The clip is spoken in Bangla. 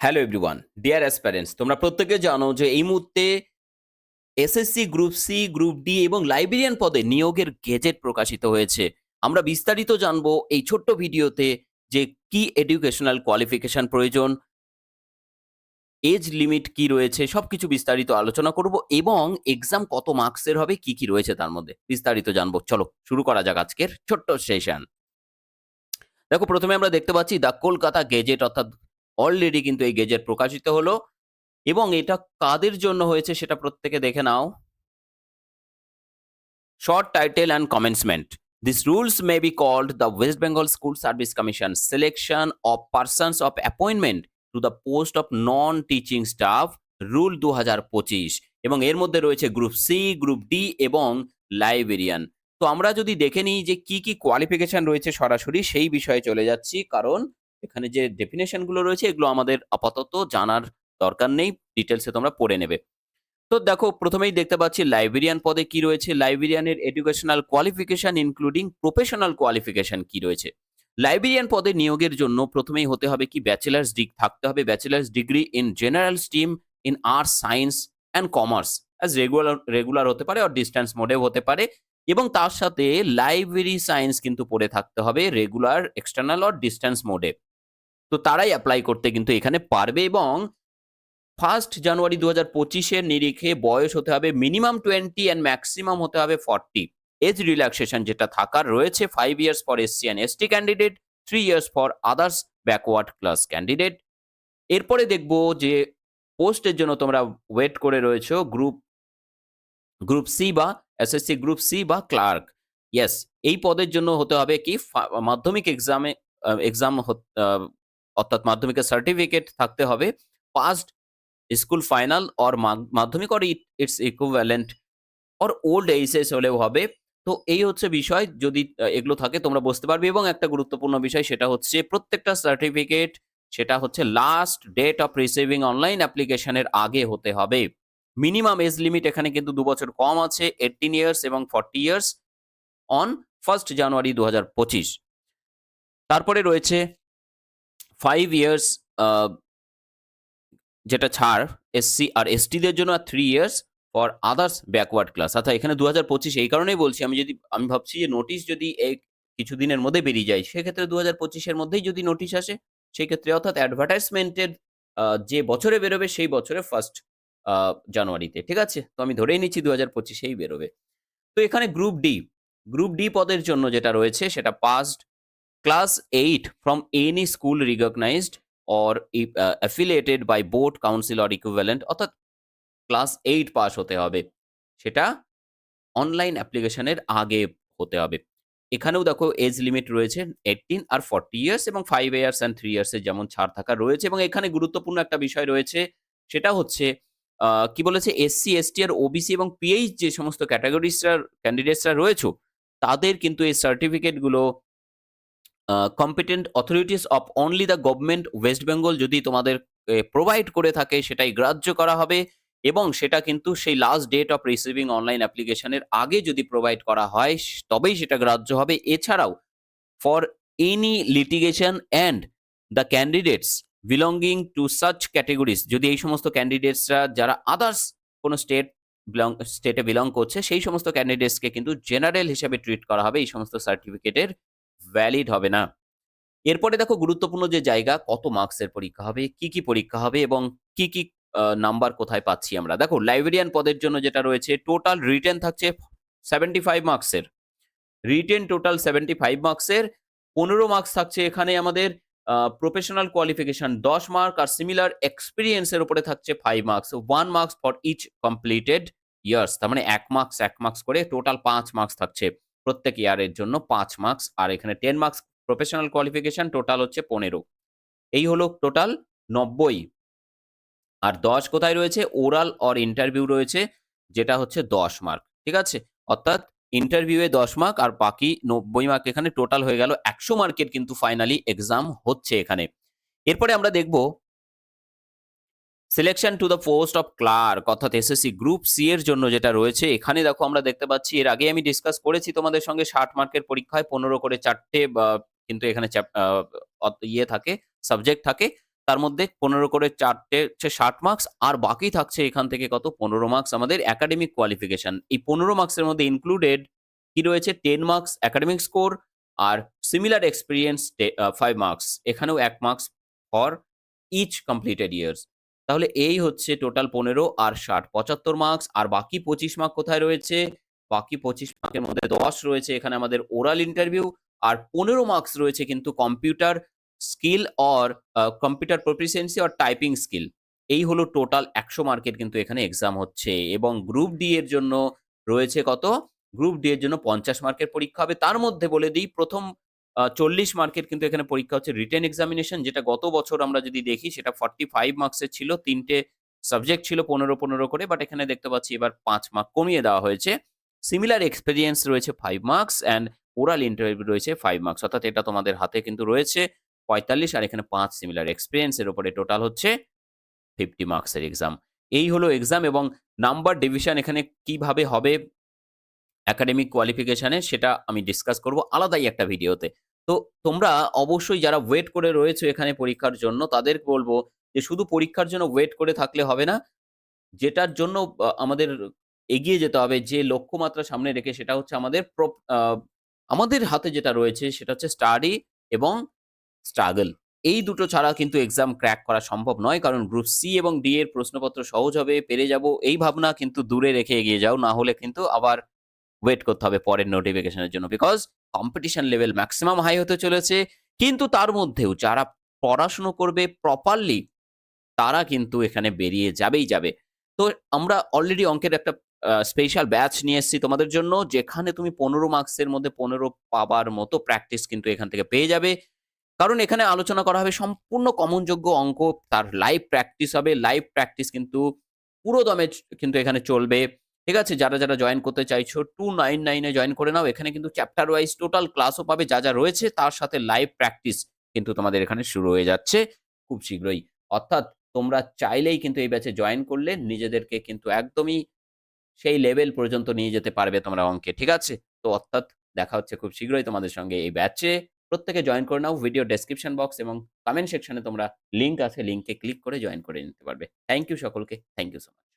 হ্যালো এভরিওয়ান ডিয়ার অ্যাসপ্যারেন্টস তোমরা প্রত্যেকে জানো যে এই মুহূর্তে SSC group C group D এবং লাইব্রেরিয়ান পদে নিয়োগের গেজেট প্রকাশিত হয়েছে। আমরা বিস্তারিত জানব এই ছোট্ট ভিডিওতে যে কি এডুকেশনাল কোয়ালিফিকেশন প্রয়োজন এজ লিমিট কি রয়েছে, সবকিছু বিস্তারিত আলোচনা করব এবং এক্সাম কত মার্কসের হবে, কি কি রয়েছে তার মধ্যে বিস্তারিত জানব। চলো, শুরু করা যাক আজকের ছোট্ট সেশন দেখো, প্রথমে আমরা দেখতে পাচ্ছি দ্য কলকাতা গেজেট অর্থাৎ অলরেডি কিন্তু এই গেজেট প্রকাশিত হলো। এবং এটা কাদের জন্য হয়েছে সেটা প্রত্যেকে দেখে নাও। Short title and commencement this rules may be called the West Bengal school service commission selection of persons of appointment to the post of non teaching staff rule দু হাজার পঁচিশ এবং এর মধ্যে রয়েছে গ্রুপ সি গ্রুপ ডি এবং লাইব্রেরিয়ান তো আমরা যদি দেখে নিই যে কি কি কোয়ালিফিকেশন রয়েছে সরাসরি, সেই বিষয়ে চলে যাচ্ছি। কারণ এখানে যে ডেফিনেশনগুলো রয়েছে, এগুলো আমাদের আপাতত জানার দরকার নেই। ডিটেলসে তোমরা পড়ে নেবে। তো দেখো, প্রথমেই দেখতে পাচ্ছি লাইব্রেরিয়ান পদে কি রয়েছে? লাইব্রেরিয়ানের educational qualification including professional qualification কি রয়েছে? লাইব্রেরিয়ান পদে নিয়োগের জন্য প্রথমেই হতে হবে কি? ব্যাচেলার্স ডিগ্রি থাকতে হবে। Bachelors degree in general stream in arts science and commerce as regular regular হতে পারে আর ডিস্টেন্স মোডেও হতে পারে। এবং তার সাথে লাইব্রেরি সায়েন্স কিন্তু পড়ে থাকতে হবে রেগুলার এক্সটার্নাল অর ডিস্টেন্স মোডে তো তারাই অ্যাপ্লাই করতে কিন্তু এখানে পারবে এবং ফার্স্ট জানুয়ারি দু হাজার পঁচিশের নিরিখে বয়স হতে হবে মিনিমাম টোয়েন্টি অ্যান্ড ম্যাক্সিমাম হতে হবে ফর্টি এজ রিল্যাক্সেশন যেটা থাকার রয়েছে five years for SC and ST candidate three years for others backward class candidate এরপরে দেখব যে পোস্টের জন্য তোমরা ওয়েট করে রয়েছো গ্রুপ গ্রুপ সি বা এসএসসি গ্রুপ সি বা ক্লার্ক ইয়েস এই পদের জন্য হতে হবে কি মাধ্যমিক এক্সামে এক্সাম অর্থাৎ মাধ্যমিকের সার্টিফিকেট থাকতে হবে passed school final or Madhyamik or its equivalent or old HS হলেও হবে। তো এই হচ্ছে বিষয়, যদি এগুলো থাকে তোমরা বুঝতে পারবে এবং একটা গুরুত্বপূর্ণ বিষয় সেটা হচ্ছে প্রত্যেকটা সার্টিফিকেট সেটা হচ্ছে last date of receiving online অ্যাপ্লিকেশনের আগে হতে হবে। মিনিমাম এজ লিমিট এখানে কিন্তু দু বছর কম আছে এইটিন ইয়ার্স এবং forty years on first January দু হাজার পঁচিশ। তারপরে রয়েছে ফাইভ ইয়ার্স যেটা ছাড় এসসি আর এসটিদের জন্য আর three years for others backward class অর্থাৎ এখানে দু হাজার পঁচিশ, এই কারণেই বলছি, আমি যদি, আমি ভাবছি যে নোটিশ যদি এই কিছুদিনের মধ্যে বেরিয়ে যায়, সেক্ষেত্রে দু হাজার পঁচিশের মধ্যেই যদি নোটিশ আসে, সেক্ষেত্রে অর্থাৎ অ্যাডভার্টাইজমেন্টের যে বছরে বেরোবে, সেই বছরে ফার্স্ট জানুয়ারিতে, ঠিক আছে? তো আমি ধরেই নিচ্ছি দু হাজার পঁচিশেই বেরোবে। তো এখানে গ্রুপ ডি গ্রুপ ডি পদের জন্য যেটা রয়েছে, সেটা passed class eight from any school recognised or affiliated by board council or equivalent অর্থাৎ ক্লাস এইট পাস হতে হবে। সেটা অনলাইন অ্যাপ্লিকেশনের আগে হতে হবে। এখানেও দেখো এজ লিমিট রয়েছে এইটিন আর ফর্টি ইয়ার্স এবং ফাইভ ইয়ার্স অ্যান্ড থ্রি ইয়ার্সের যেমন ছাড় থাকা রয়েছে এবং এখানে গুরুত্বপূর্ণ একটা বিষয় রয়েছে, সেটা হচ্ছে কি বলেছে এসসি এসটি আর ওবিসি এবং পিএইচ যে সমস্ত ক্যাটাগরিসরা ক্যান্ডিডেটসরা রয়েছে, তাদের কিন্তু এই সার্টিফিকেটগুলো competent authorities of only the government West Bengal যদি তোমাদের প্রোভাইড করে থাকে, সেটাই গ্রাহ্য করা হবে এবং সেটা কিন্তু সেই last date of receiving online অ্যাপ্লিকেশনের আগে যদি প্রোভাইড করা হয়, তবেই সেটা গ্রাহ্য হবে। এছাড়াও for any litigation and the candidates belonging to such categories যদি এই সমস্ত ক্যান্ডিডেটসরা যারা আদার্স কোনো স্টেট বিলং স্টেটে বিলং করছে, সেই সমস্ত ক্যান্ডিডেটসকে কিন্তু জেনারেল হিসাবে ট্রিট করা হবে, এই সমস্ত সার্টিফিকেটের ভ্যালিড হবে না। এরপরে দেখো গুরুত্বপূর্ণ যে জায়গা, কত মার্কসের পরীক্ষা হবে, কি কি পরীক্ষা হবে এবং কি কি নাম্বার কোথায় পাচ্ছি আমরা। দেখো লাইব্রেরিয়ান পদের জন্য যেটা রয়েছে টোটাল রিটেন থাকছে সেভেন্টি ফাইভ মার্কসের রিটেন টোটাল সেভেন্টি ফাইভ মার্কসের পনেরো মার্কস থাকছে এখানে আমাদের প্রফেশনাল কোয়ালিফিকেশন দশ মার্ক আর সিমিলার এক্সপিরিয়েন্সের উপরে থাকছে five marks one marks for each completed years তার মানে এক মার্কস এক মার্কস করে টোটাল পাঁচ মার্কস থাকছে। প্রত্যেক ইয়ারের জন্য পাঁচ মার্কস আর এখানে ten marks professional qualification total হচ্ছে পনেরো। এই হলো টোটাল নব্বই। আর দশ কোথায় রয়েছে? ওরাল অর ইন্টারভিউ রয়েছে, যেটা হচ্ছে দশ মার্ক ঠিক আছে? অর্থাৎ ইন্টারভিউয়ে দশ মার্ক আর বাকি নব্বই মার্ক এখানে টোটাল হয়ে গেল একশো মার্কের কিন্তু ফাইনালি এক্সাম হচ্ছে এখানে। এরপরে আমরা দেখব selection to the post of clerk অর্থাৎ এসএসসি গ্রুপ সি এর জন্য যেটা রয়েছে, এখানে দেখো আমরা দেখতে পাচ্ছি, এর আগে আমি ডিসকাস করেছি তোমাদের সঙ্গে, ষাট মার্কের পরীক্ষায় পনেরো করে চারটে কিন্তু এখানে ইয়ে থাকে সাবজেক্ট থাকে, তার মধ্যে পনেরো করে চারটে, হচ্ছে ষাট মার্কস আর বাকি থাকছে এখান থেকে কত? পনেরো মার্কস আমাদের একাডেমিক কোয়ালিফিকেশন এই পনেরো মার্কসের মধ্যে ইনক্লুডেড কি রয়েছে? টেন মার্কস একাডেমিক স্কোর আর সিমিলার এক্সপিরিয়েন্স ফাইভ মার্কস এখানেও এক marks for each completed years তাহলে এই হচ্ছে টোটাল পনেরো আর ষাট। পঁচাত্তর মার্কস আর বাকি পঁচিশ মার্ক কোথায় রয়েছে? বাকি পঁচিশ মার্কের মধ্যে দশ রয়েছে এখানে আমাদের ওরাল ইন্টারভিউ আর পনেরো মার্কস রয়েছে কিন্তু computer skill or computer proficiency or typing skill এই হলো টোটাল একশো মার্কের কিন্তু এখানে এক্সাম হচ্ছে। এবং গ্রুপ ডি এর জন্য রয়েছে কত? গ্রুপ ডি এর জন্য পঞ্চাশ মার্কের পরীক্ষা হবে। তার মধ্যে বলে দিই, প্রথম চল্লিশ মার্কের কিন্তু এখানে পরীক্ষা হচ্ছে রিটেন এক্সামিনেশন যেটা গত বছর আমরা যদি দেখি সেটা ফর্টি ফাইভ মার্কসের ছিল, তিনটে সাবজেক্ট ছিল পনেরো পনেরো করে বাট এখানে দেখতে পাচ্ছি এবার পাঁচ মার্ক কমিয়ে দেওয়া হয়েছে। সিমিলার এক্সপিরিয়েন্স রয়েছে five marks and oral interview রয়েছে ফাইভ মার্কস অর্থাৎ এটা তোমাদের হাতে কিন্তু রয়েছে পঁয়তাল্লিশ, আর এখানে পাঁচ সিমিলার এক্সপিরিয়েন্সের ওপরে টোটাল হচ্ছে ফিফটি মার্কসের এক্সাম এই হলো এক্সাম এবং নাম্বার ডিভিশন এখানে কীভাবে হবে একাডেমিক কোয়ালিফিকেশানে সেটা আমি ডিসকাস করব আলাদাই একটা ভিডিওতে তো তোমরা অবশ্যই যারা ওয়েট করে রয়েছে এখানে পরীক্ষার জন্য তাদের বলব যে শুধু পরীক্ষার জন্য ওয়েট করে থাকলে হবে না। যেটার জন্য আমাদের এগিয়ে যেতে হবে, যে লক্ষ্যমাত্রা সামনে রেখে সেটা হচ্ছে আমাদের আমাদের হাতে যেটা রয়েছে সেটা হচ্ছে স্টাডি এবং স্ট্রাগল এই দুটো ছাড়া কিন্তু এক্সাম ক্র্যাক করা সম্ভব নয়, কারণ গ্রুপ সি এবং ডি এর প্রশ্নপত্র সহজ হবে, পেরে যাব, এই ভাবনা কিন্তু দূরে রেখে এগিয়ে যাও, না হলে কিন্তু আবার ওয়েট করতে হবে পরের নোটিফিকেশনের জন্য। Because competition level maximum high হতে চলেছে। কিন্তু তার মধ্যেও যারা পড়াশুনো করবে প্রপারলি তারা কিন্তু এখানে বেরিয়ে যাবেই যাবে। তো আমরা অলরেডি অঙ্কের একটা স্পেশাল ব্যাচ নিয়ে এসেছি তোমাদের জন্য, যেখানে তুমি পনেরো মার্কসের মধ্যে পনেরো পাবার মতো প্র্যাকটিস কিন্তু এখান থেকে পেয়ে যাবে। কারণ এখানে আলোচনা করা হবে সম্পূর্ণ কমনযোগ্য অঙ্ক, তার লাইভ প্র্যাকটিস হবে। লাইভ প্র্যাকটিস কিন্তু পুরো দমে কিন্তু এখানে চলবে। ঠিক আছে? যারা যারা জয়েন করতে চাইছো টু নাইন নাইনে জয়েন করে নাও। এখানে কিন্তু চ্যাপ্টার ওয়াইজ টোটাল ক্লাসও পাবে, যা যা রয়েছে, তার সাথে লাইভ প্র্যাকটিস কিন্তু তোমাদের এখানে শুরু হয়ে যাচ্ছে খুব শীঘ্রই। অর্থাৎ তোমরা চাইলেই কিন্তু এই ব্যাচে জয়েন করলে, নিজেদেরকে কিন্তু একদমই সেই লেভেল পর্যন্ত নিয়ে যেতে পারবে তোমরা অঙ্কে, ঠিক আছে? তো অর্থাৎ দেখা হচ্ছে খুব শীঘ্রই তোমাদের সঙ্গে এই ব্যাচে প্রত্যেকে জয়েন করে নাও ভিডিও ডেসক্রিপশন বক্স এবং কমেন্ট সেকশনে তোমরা লিঙ্ক আছে লিঙ্কে ক্লিক করে জয়েন করে নিতে পারবে। থ্যাংক ইউ সকলকে থ্যাংক ইউ সো মাচ